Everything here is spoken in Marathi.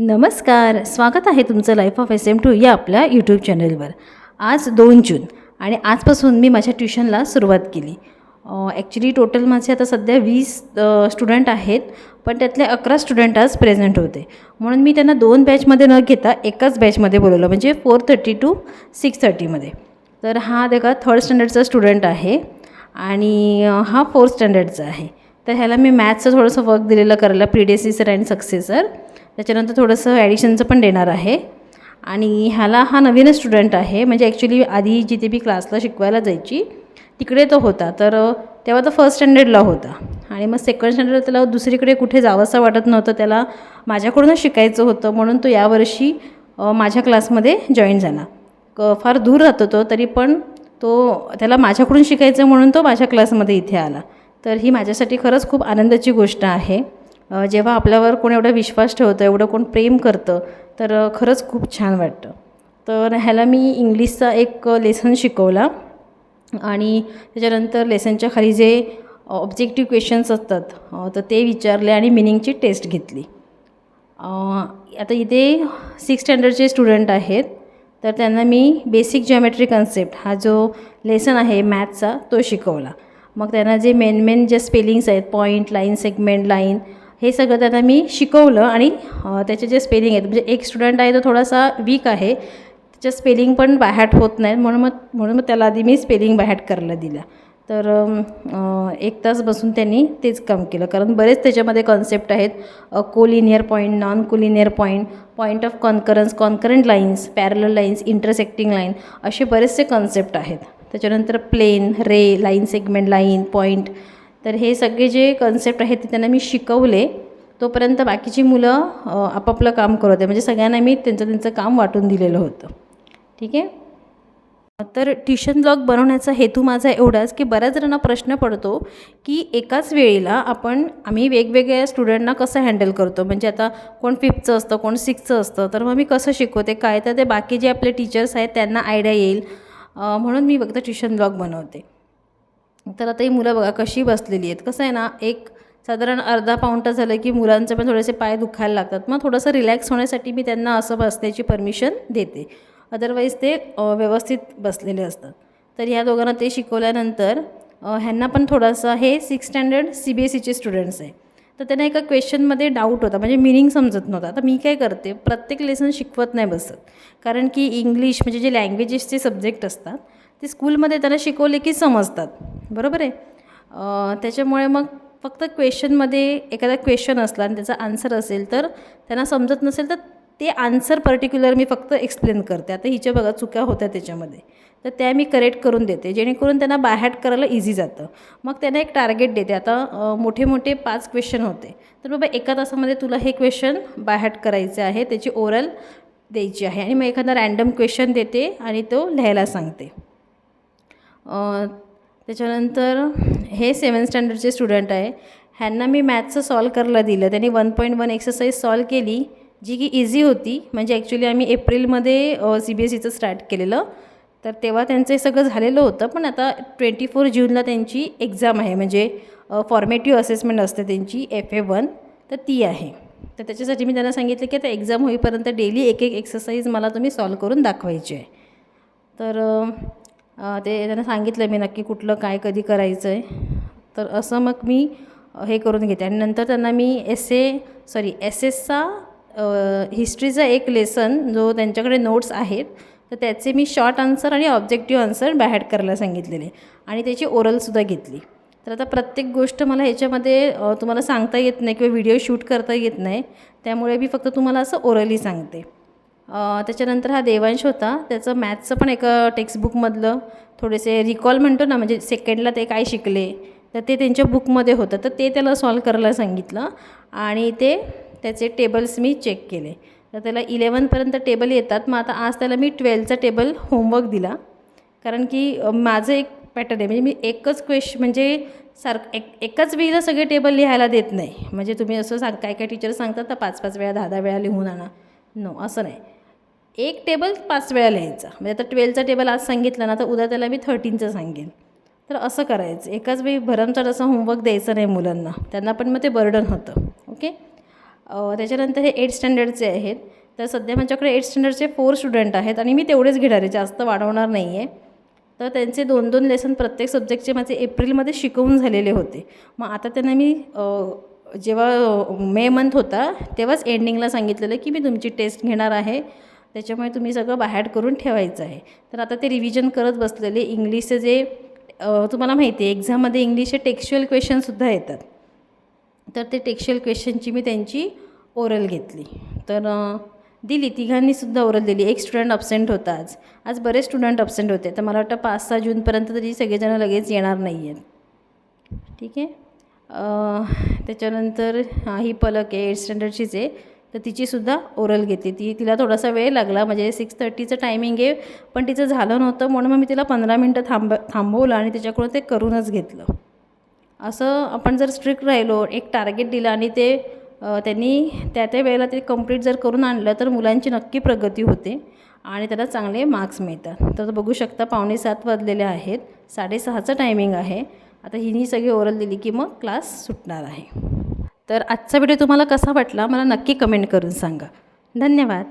नमस्कार स्वागत आहे तुमचं life of S M two या आपल्या यूट्यूब चॅनलवर आज दोन जून आणि आजपासून मी माझ्या ट्युशनला सुरुवात केली. ॲक्च्युली टोटल माझे आता सध्या वीस स्टुडंट आहेत पण त्यातले अकरा स्टुडंट आज प्रेझेंट होते. म्हणून मी त्यांना दोन बॅचमध्ये न घेता एकाच बॅचमध्ये बोलवलं म्हणजे फोर थर्टी टू सिक्स थर्टीमध्ये तर हा देखा थर्ड स्टँडर्डचा स्टुडंट आहे आणि हा फोर्थ स्टँडर्डचा आहे. तर ह्याला मी मॅथ्सचं थोडंसं वर्क दिलेलं करायला प्रिडेसिसर अँड सक्सेसर त्याच्यानंतर थोडंसं ॲडिशनचं पण देणार आहे. आणि ह्याला हा नवीनच स्टुडंट आहे. म्हणजे ॲक्च्युली आधी जिथे मी क्लासला शिकवायला जायची तिकडे तो होता. तर तेव्हा तो फर्स्ट स्टँडर्डला होता. आणि मग सेकंड स्टँडर्ड त्याला दुसरीकडे कुठे जावंसं वाटत नव्हतं. त्याला माझ्याकडूनच शिकायचं होतं. म्हणून तो यावर्षी माझ्या क्लासमध्ये जॉईन झाला. क फार दूर राहतो तो तरी पण तो त्याला माझ्याकडून शिकायचं म्हणून तो माझ्या क्लासमध्ये इथे आला. तर ही माझ्यासाठी खरंच खूप आनंदाची गोष्ट आहे. जेव्हा आपल्यावर कोण एवढा विश्वास ठेवतं एवढं कोण प्रेम करतं तर खरंच खूप छान वाटतं. तर ह्याला मी इंग्लिशचा एक लेसन शिकवला आणि त्याच्यानंतर लेसनच्या खाली जे ऑब्जेक्टिव्ह क्वेश्चन्स असतात तर ते विचारले आणि मिनिंगची टेस्ट घेतली. आता इथे सिक्स स्टँडर्डचे स्टुडंट आहेत तर त्यांना मी बेसिक जिओमेट्री कन्सेप्ट हा जो लेसन आहे मॅथचा तो शिकवला. मग त्यांना जे मेन मेन जे स्पेलिंग्स आहेत पॉईंट लाईन सेगमेंट लाईन हे सगळं त्यांना मी शिकवलं आणि त्याचे जे स्पेलिंग आहेत म्हणजे एक स्टुडंट आहे तो थोडासा वीक आहे त्याच्या स्पेलिंग पण बाहॅट होत नाहीत म्हणून मग म्हणून मग त्याला आधी मी स्पेलिंग बाहॅट करायला दिला. तर एक तास बसून त्यांनी तेच काम केलं कारण बरेच त्याच्यामध्ये कॉन्सेप्ट आहेत collinear point non collinear point point of concurrence concurrent lines parallel lines intersecting line असे बरेचसे कॉन्सेप्ट आहेत. त्याच्यानंतर plane ray line segment line point तर हे सगळे जे कन्सेप्ट आहेत ते त्यांना मी शिकवले. तोपर्यंत बाकीची मुलं आपापलं काम करत होते. म्हणजे सगळ्यांना मी त्यांचं त्यांचं काम वाटून दिलेलं होतं. ठीक आहे? तर ट्युशन ब्लॉग बनवण्याचा हेतू माझा एवढाच की बऱ्याच जणांना प्रश्न पडतो की एकाच वेळेला आपण आम्ही वेगवेगळ्या स्टुडंटना कसं हँडल करतो? म्हणजे आता कोण फिफ्थचं असतं कोण सिक्सचं असतं. तर मग मी कसं शिकवते? काय? तर ते बाकी जे आपले टीचर्स आहेत त्यांना आयडिया येईल. म्हणून मी फक्त ट्युशन ब्लॉग बनवते. तर आता ही मुलं बघा कशी बसलेली आहेत. कसं आहे ना एक साधारण अर्धा पाऊण तास झालं की मुलांचे पण थोडेसे पाय दुखायला लागतात. मग थोडंसं रिलॅक्स होण्यासाठी मी त्यांना असं बसण्याची परमिशन देते. अदरवाईज ते व्यवस्थित बसलेले असतात. तर ह्या दोघांना ते शिकवल्यानंतर ह्यांना पण थोडंसं हे six standard C B S सीचे स्टुडंट्स आहे. तर त्यांना एका क्वेश्चनमध्ये डाऊट होता म्हणजे मिनिंग समजत नव्हता. आता मी काय करते प्रत्येक लेसन शिकवत नाही बसत. कारण की इंग्लिश म्हणजे जे लँग्वेजेसचे सब्जेक्ट असतात ते स्कूलमध्ये त्यांना शिकवले की समजतात. बरोबर आहे? त्याच्यामुळे मग फक्त क्वेश्चनमध्ये एखादा क्वेश्चन असला आणि त्याचा आन्सर असेल तर त्यांना समजत नसेल तर ते आन्सर पर्टिक्युलर मी फक्त एक्सप्लेन करते. आता हिच्या बघा चुक्या होत्या त्याच्यामध्ये. तर त्या मी करेक्ट करून देते. जेणेकरून त्यांना बायहॅट करायला इझी जातं. मग त्यांना एक टार्गेट देते. आता मोठे मोठे पाच क्वेश्चन होते. तर बाबा एका तासामध्ये तुला हे क्वेश्चन बायहॅट करायचे आहे. त्याची ओरल द्यायची आहे. आणि मग एखादा रॅन्डम क्वेश्चन देते आणि तो लिहायला सांगते. त्याच्यानंतर हे सेवन स्टँडर्डचे स्टुडंट आहे. ह्यांना मी मॅथ्सचं सॉल्व करायला दिलं. त्यांनी one point one exercise solve केली जी की इझी होती. म्हणजे ॲक्च्युली आम्ही एप्रिलमध्ये सी बी एस सीचं स्टार्ट केलेलं. तर तेव्हा त्यांचं हे सगळं झालेलं होतं. पण आता ट्वेंटी फोर जूनला त्यांची एक्झाम आहे. म्हणजे फॉर्मेटिव्ह असेसमेंट असते त्यांची एफ ए वन तर ती आहे. तर त्याच्यासाठी मी त्यांना सांगितलं की आता एक्झाम होईपर्यंत डेली एक एक एक्सरसाइज मला तुम्ही सॉल्व करून दाखवायची आहे. तर ते त्यांना सांगितलं मी नक्की कुठलं काय कधी करायचं आहे तर असं मग मी हे करून घेते. आणि नंतर त्यांना मी एस ए सॉरी एस एसचा हिस्ट्रीचा एक लेसन जो त्यांच्याकडे नोट्स आहेत तर त्याचे मी शॉर्ट आन्सर आणि ऑब्जेक्टिव्ह आन्सर बॅड करायला सांगितलेले. आणि त्याची ओरलसुद्धा घेतली. तर आता प्रत्येक गोष्ट मला ह्याच्यामध्ये तुम्हाला सांगता येत नाही किंवा व्हिडिओ शूट करता येत नाही. त्यामुळे मी फक्त तुम्हाला असं ओरली सांगते. त्याच्यानंतर हा देवांश होता. त्याचं मॅथ्सचं पण एका टेक्स्टबुकमधलं थोडेसे रिकॉल म्हणतो ना म्हणजे सेकंडला ते काय शिकले तर ते त्यांच्या बुकमध्ये होतं. तर ते त्याला सॉल्व करायला सांगितलं आणि ते त्याचे टेबल्स मी चेक केले. तर त्याला इलेवनपर्यंत टेबल येतात. मग आता आज त्याला मी ट्वेल्थचा टेबल होमवर्क दिला. कारण की माझं एक पॅटर्न आहे. म्हणजे मी एकच क्वेश म्हणजे सारखं एक एकाच वेळेला सगळे टेबल लिहायला देत नाही. म्हणजे तुम्ही असं सांग काय काय टीचर सांगतात तर पाच पाच वेळा दहा दहा वेळा लिहून आणा. नो असं नाही. एक टेबल पाच वेळा लिहायचा. म्हणजे आता ट्वेल्थचा टेबल आज सांगितलं ना तर उद्या त्याला मी थर्टीनचं सांगेन. तर असं करायचं. एकाच वेळी भरमचाट असं होमवर्क द्यायचं नाही मुलांना. त्यांना पण मग ते बर्डन होतं. ओके त्याच्यानंतर हे एट स्टँडर्डचे आहेत तर सध्या माझ्याकडे एट स्टँडर्डचे फोर स्टुडंट आहेत आणि मी तेवढेच घेणार आहे. जास्त वाढवणार नाही आहे तर त्यांचे दोन दोन लेसन प्रत्येक सब्जेक्टचे माझे एप्रिलमध्ये शिकवून झालेले होते. मग आता त्यांना मी जेव्हा मे मंथ होता तेव्हाच एंडिंगला सांगितलेलं की मी तुमची टेस्ट घेणार आहे. त्याच्यामुळे तुम्ही सगळं बाहेर करून ठेवायचं आहे. तर आता ते रिव्हिजन करत बसलेले इंग्लिशचे जे तुम्हाला माहिती आहे एक्झाममध्ये इंग्लिशचे टेक्स्च्युअल क्वेश्चनसुद्धा येतात. तर ते टेक्स्च्युअल क्वेश्चनची मी त्यांची ओरल घेतली. तर दिली तिघांनीसुद्धा ओरल दिली. एक स्टुडंट अब्सेंट होता आज. आज बरेच स्टुडंट अपसेंट होते. तर मला वाटतं पाच सहा जूनपर्यंत तरी सगळेजण लगेच येणार नाही आहेत. ठीक आहे? त्याच्यानंतर हा ही पलक आहे एट स्टँडर्डचीच आहे. तर तिचीसुद्धा ओरल घेते. ती तिला थोडासा वेळ लागला. म्हणजे सिक्स थर्टीचं टायमिंग आहे पण तिचं झालं नव्हतं. म्हणून मग मी तिला पंधरा मिनटं थांब थांबवलं आणि त्याच्याकडून ते करूनच घेतलं. असं आपण जर स्ट्रिक्ट राहिलो एक टार्गेट दिलं आणि ते त्यांनी त्या त्या वेळेला ते कंप्लीट जर करून आणलं तर मुलांची नक्की प्रगती होते आणि त्याला चांगले मार्क्स मिळतात. तर बघू शकता पावणे सात वाजलेले आहेत. साडेसहाचं टायमिंग आहे. आता हिनी सगळी ओरल दिली की मग क्लास सुटणार आहे. तर आजचा व्हिडिओ तुम्हाला कसा वाटला मला नक्की कमेंट करून सांगा. धन्यवाद.